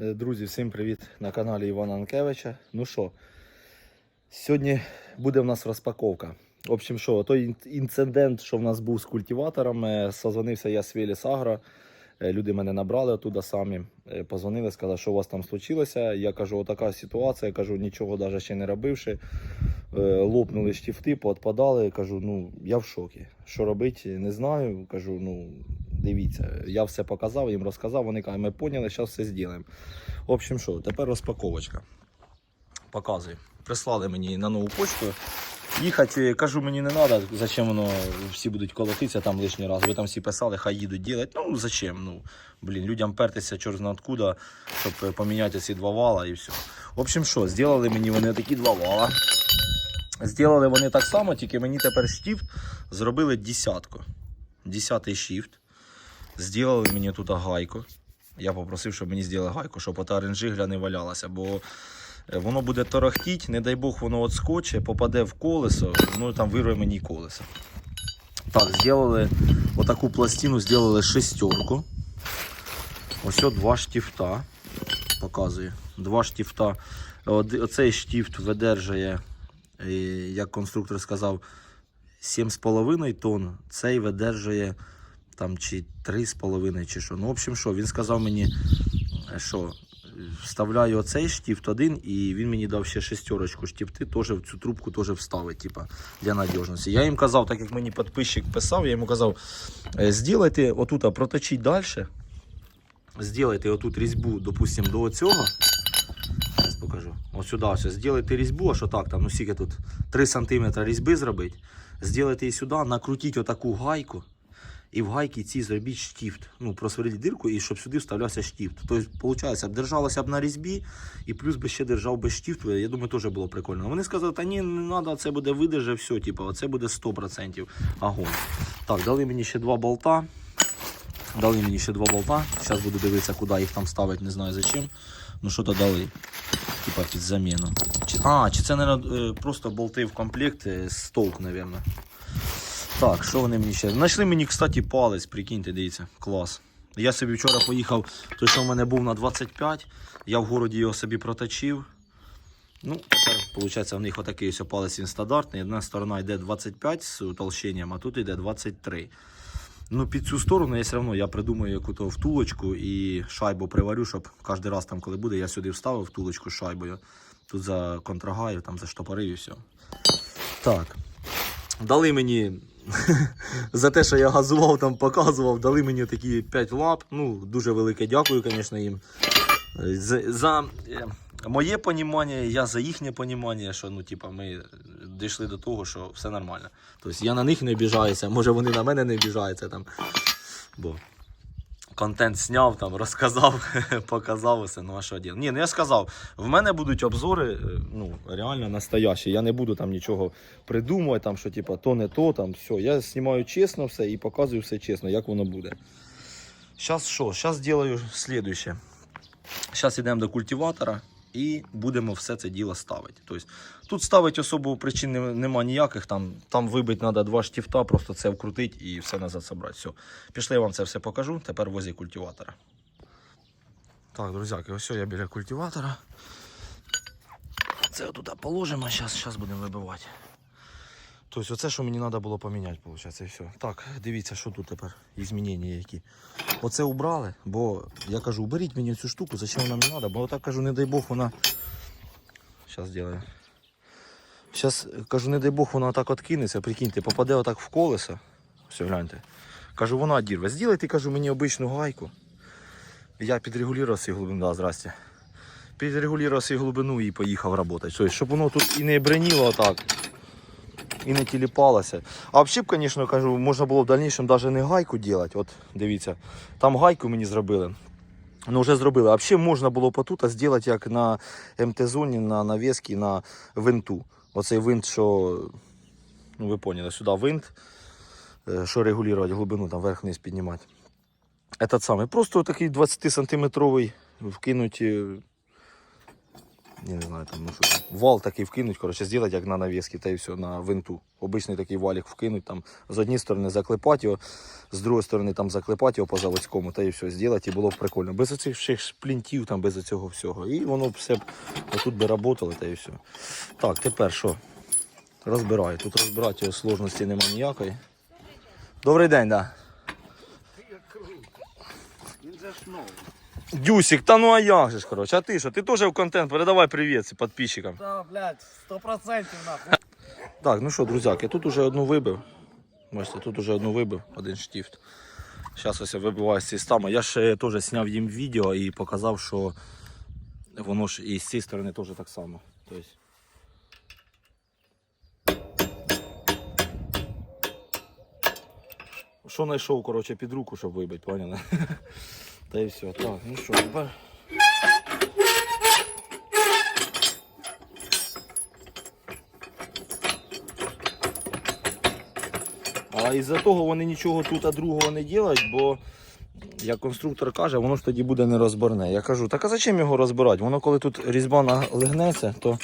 Е, Друзі, всім привіт на каналі Івана Анкевича. Ну що, сьогодні буде в нас розпаковка. В общем, що, той інцидент, що в нас був з культиватором, е, созвонився я з Веліс Агро. Е, Люди мене набрали оттуда самі, позвонили, сказали, що у вас там случилося. Я кажу, отака ситуація, кажу, нічого навіть ще не робивши. Лопнули штифти, поотпадали. Кажу, ну я в шокі. Що робити, не знаю. Кажу, ну дивіться, я все показав, їм розказав. Вони кажуть, ми поняли, зараз все зробимо. В общем, що, тепер розпаковочка. Показую. Прислали мені на нову почту. Їхати, кажу, мені не треба, зачем воно всі будуть колотитися там лишній раз. Ви там всі писали, хай їдуть ділять. Ну зачем? Ну, блін, людям пертися чорт зна откуда, щоб поміняти ці два вала і все. В общем, що, зробили мені вони такі два вала. Зробили вони так само, тільки мені тепер штифт зробили десятку. Десятий shift. Зробили мені тут гайку. Я попросив, щоб мені зробили гайку, щоб ота ренжигля не валялася, бо е, воно буде торохтіть, не дай Бог, воно отскоче, попаде в колесо, ну там вирве мені колесо. Так, зробили отаку пластину, зробили шестерку. Ось два штифта. Показую. Два штифта. Оцей штифт видержує, е, як конструктор сказав, 7,5 тонн. Цей видержує там чи 3,5 чи що. Ну, в общем, що, він сказав мені, е, що вставляю оцей штифт один, і він мені дав ще шестерочку штифти, теж в цю трубку теж вставить, типа, для надіжності. Я їм казав, так як мені підписчик писав, я йому казав, «Е, зробите отут, проточіть далі. Зробите отут різьбу, допустим, до цього. Зараз покажу. Ось сюди ось. Зробите різьбу, аж отак, там, ну скільки тут 3 см різьби зробити. Зробите її сюди, накрутіть отаку гайку. І в гайки ці зробіть штифт. Ну, просверліть дирку, і щоб сюди вставлявся штифт. Тобто, виходить, держалося б на різьбі, і плюс би ще держав би штифт. Я думаю, теж було прикольно. Вони сказали, та ні, не треба, це буде видерже, все, типу, це буде 100% огонь. Так, дали мені ще два болта. Дали мені ще два болта. Зараз буду дивитися, куди їх там ставити, не знаю зачем. Ну що то дали. Типа під заміну. А, чи це не просто болти в комплект е, стовп, мабуть. Так, що вони мені ще? Знайшли мені, кстати, палець, прикиньте, дивіться, клас. Я собі вчора поїхав, той, що в мене був на 25, я в городі його собі проточив. Ну, тепер, виходить, в них отакий ось палець він стандартний. Одна сторона йде 25 з утолщенням, а тут йде 23. Ну, під цю сторону я все одно я придумаю яку-то втулочку і шайбу приварю, щоб кожен раз, там, коли буде, я сюди вставив втулочку з шайбою. Тут за контрагаю, там заштопорив і все. Так. Дали мені за те, що я газував, там показував, дали мені такі 5 лап. Ну, дуже велике дякую, звісно, їм. За, за е, моє понімання, я за їхнє понімання, що ну, типа, ми дійшли до того, що все нормально. Тобто я на них не обіжаюся, може вони на мене не обіжаються там. Бо контент зняв, там, розказав, показав усе, ну а що діяти. Ні, ну я сказав, в мене будуть обзори е, ну, реально настоящі. Я не буду там нічого придумувати, там, що типа, то не то, там, все. Я знімаю чесно все і показую все чесно, як воно буде. Зараз що? Зараз зроблю слідуще. Зараз йдемо до культиватора і будемо все це діло ставити. Тобто, тут ставити особо причин нема ніяких. Там, там вибити треба два штіфта, просто це вкрутити і все назад забрати. Все. Пішли, я вам це все покажу. Тепер возі культиватора. Так, друзяки, ось я біля культиватора. Це туди положимо, зараз будемо вибивати. Тобто, оце, що мені треба було поміняти, виходить, і все. Так, дивіться, що тут тепер, змінення які. Оце убрали, бо я кажу, уберіть мені цю штуку, зачем вона мені треба, бо отак кажу, не дай Бог, вона. Зараз зроблю. Зараз кажу, не дай Бог, вона отак откинеться, прикиньте, попаде отак в колесо. Все, гляньте. Кажу, вона дірве. Зділайте, кажу, мені обичну гайку. Я підрегулював свою глибину, да, здрасте. Підрегулював свою глибину і поїхав працювати. Тобто, щоб воно тут і не бреніло отак і не тіліпалося. А б, звісно, кажу, можна було в дальнішому навіть не гайку робити. От дивіться, там гайку мені зробили. Ну, вже зробили. А взагалі можна було потут зробити як на МТ-зоні, на навіски, на винту. Оцей винт, що, ну ви поняли, сюди винт, е, що регулювати глибину, там вверх-вниз піднімати. Этот самий. Просто такий 20 сантиметровий вкинуть Я не знаю, там, ну що там. Вал такий вкинуть, коротше, зробити, як на навіски, та і все, на винту. Обичний такий валік вкинуть, там з однієї сторони заклепати його, з другої сторони там заклепати його по заводському, та і все, зробити, і було б прикольно. Без оцих всіх шплінтів, там, без цього всього. І воно б все б отут би працювало, та і все. Так, тепер що? Розбираю. Тут розбирати його сложності немає ніякої. Добрий день, да. Він новий. Дюсик, та ну а як же ж, коротше, а ти що? Ти теж в контент, передавай привіт підписчикам. Та, блядь, 100% нахуй. Так, ну що, друзяки, тут уже одну вибив. Бачите, тут уже одну вибив, один штифт. Зараз ось я вибиваю з цієї стами. Я ще теж зняв їм відео і показав, що воно ж і з цієї сторони теж так само. Тобто... Що знайшов, коротше, під руку, щоб вибити, поняли? Та і все. Так, ну що, тепер. А із-за того вони нічого тут другого не роблять, бо, як конструктор каже, воно ж тоді буде не розборне. Я кажу, так а зачем його розбирати? Воно коли тут різьба налигнеться, то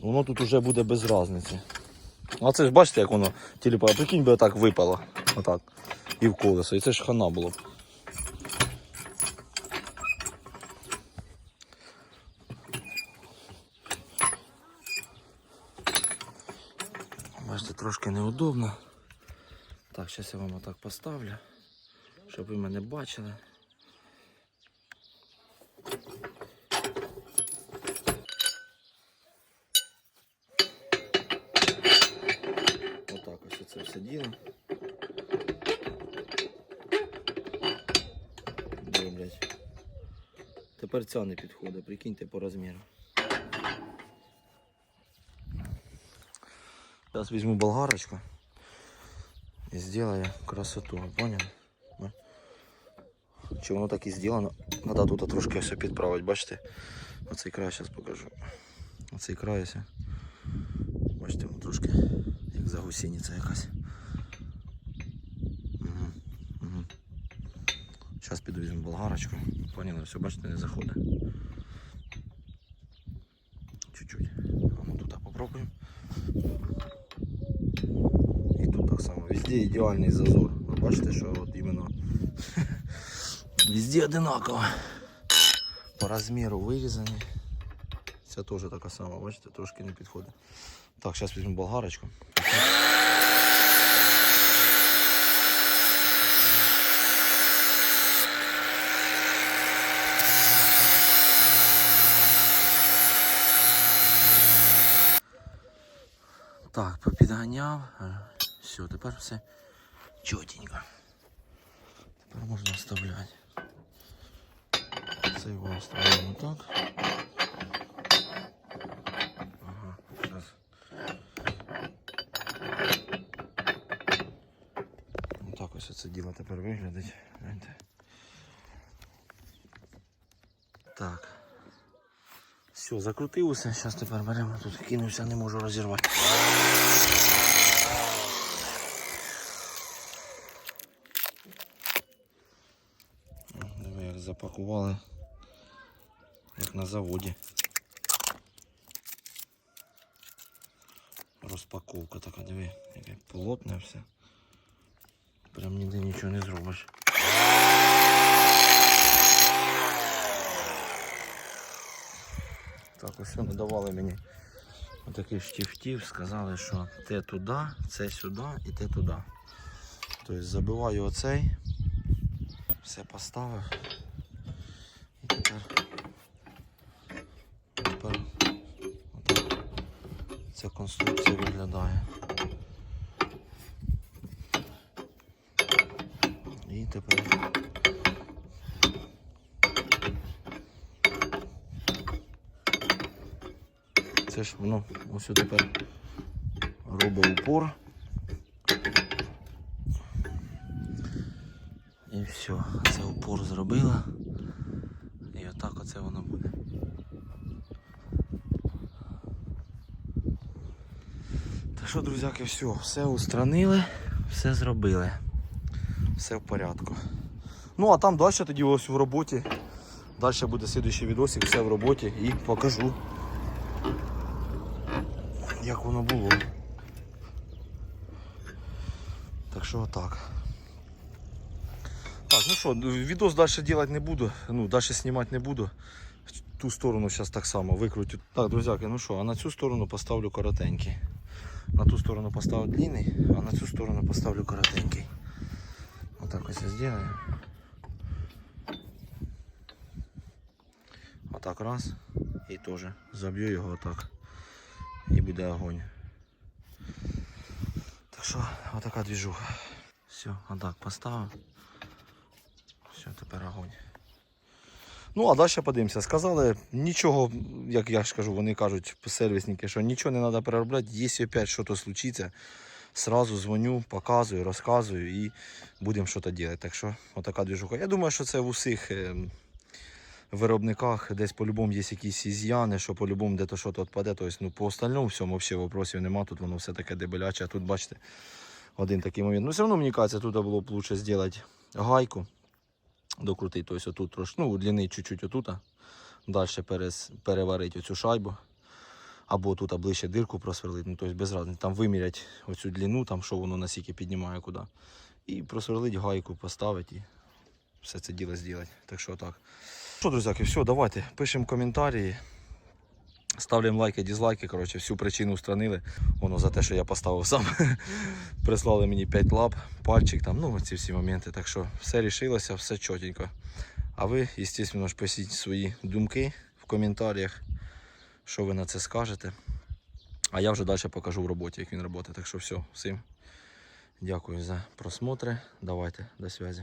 воно тут вже буде без різниці. А це ж бачите, як воно тіліпає. Прикинь би отак випало. Отак. І в колесо. І це ж хана було. Бачите, трошки неудобно. Так, зараз я вам отак поставлю, щоб ви мене бачили. Отак ось це все діло. Де, блядь. Тепер ця не підходить, прикиньте по розміру. Сейчас возьму болгарочку и сделаю красоту, понял? Чи воно так і зроблено? Треба тут трошки все підправити, бачите? Оцей край зараз покажу. Оцей край ось. Бачите, воно трошки як загусіниця якась. Зараз піду візьму болгарочку. Поняли, все, бачите, не заходить. Чуть-чуть. А ну тут попробуємо. І тут так само. Везде ідеальний зазор. Ви бачите, що от іменно везде одинаково. По розміру вирізані. Ця теж така сама, бачите, трошки не підходить. Так, зараз візьму болгарочку. Так, попідганяв. Е, Все, тепер все чотенько. Тепер можна вставляти. Це його вставляємо так. Ага, зараз. Отак ось це діло тепер виглядить. Так. Все, закрутив усе. Зараз тепер беремо тут кинувся, не можу розірвати. Диви, як запакували, як на заводі. Розпаковка така, диви, яке полотне все. Прям ніде нічого не зробиш. Так, ось вони давали мені отаких штифтів, сказали, що те туди, це сюди і те туди. Тобто забиваю оцей, все поставив. І тепер, тепер отак ця конструкція виглядає. І тепер це ж воно ось тепер робить упор. І все, це упор зробила. І отак оце воно буде. Та що, друзяки, все, все устранили, все зробили. Все в порядку. Ну а там далі тоді ось в роботі Далі буде слідуючий відосик, все в роботі і покажу, як воно було. Так що отак. Так, ну що, відос далі робити не буду, ну, далі знімати не буду. Ту сторону зараз так само викрутю. Так, друзяки, ну що, а на цю сторону поставлю коротенький. На ту сторону поставлю длинний, а на цю сторону поставлю коротенький. Отак ось я зроблю. Отак раз. І теж заб'ю його отак. І буде огонь. Так що, отака двіжуха. Все, отак поставив. Все, тепер огонь. Ну, а далі подивимося. Сказали, нічого, як я ж кажу, вони кажуть, сервісники, що нічого не треба переробляти. Якщо опять щось случиться, сразу дзвоню, показую, розказую і будемо щось робити. Так що, отака двіжуха. Я думаю, що це в усіх е, виробниках десь по-любому є якісь із'яни, що по-любому де-то щось відпаде. Тобто, ну, по остальному всьому взагалі вопросів нема. Тут воно все таке дебеляче. А тут, бачите, один такий момент. Ну, все одно, мені кажеться, тут було б лучше зробити гайку докрутити, Ось отут трошки, ну, удлінити чуть-чуть отут. далі переварити оцю шайбу, або тут ближче дирку просверлити, ну, тобто без разниці, там виміряти оцю длину, там, що воно наскільки піднімає куди. І просверлити гайку, поставити і все це діло зробити. Так що так. Що, друзяки, все, давайте, пишемо коментарі. Ставляємо лайки, дізлайки. Коротше, всю причину устранили. Воно за те, що я поставив сам. Прислали мені 5 лап, пальчик там, ну ці всі моменти. Так що все рішилося, все чотенько. А ви, звісно ж, пишіть свої думки в коментарях, що ви на це скажете. А я вже далі покажу в роботі, як він працює. Так що все, всім дякую за просмотри. Давайте, до зв'язку.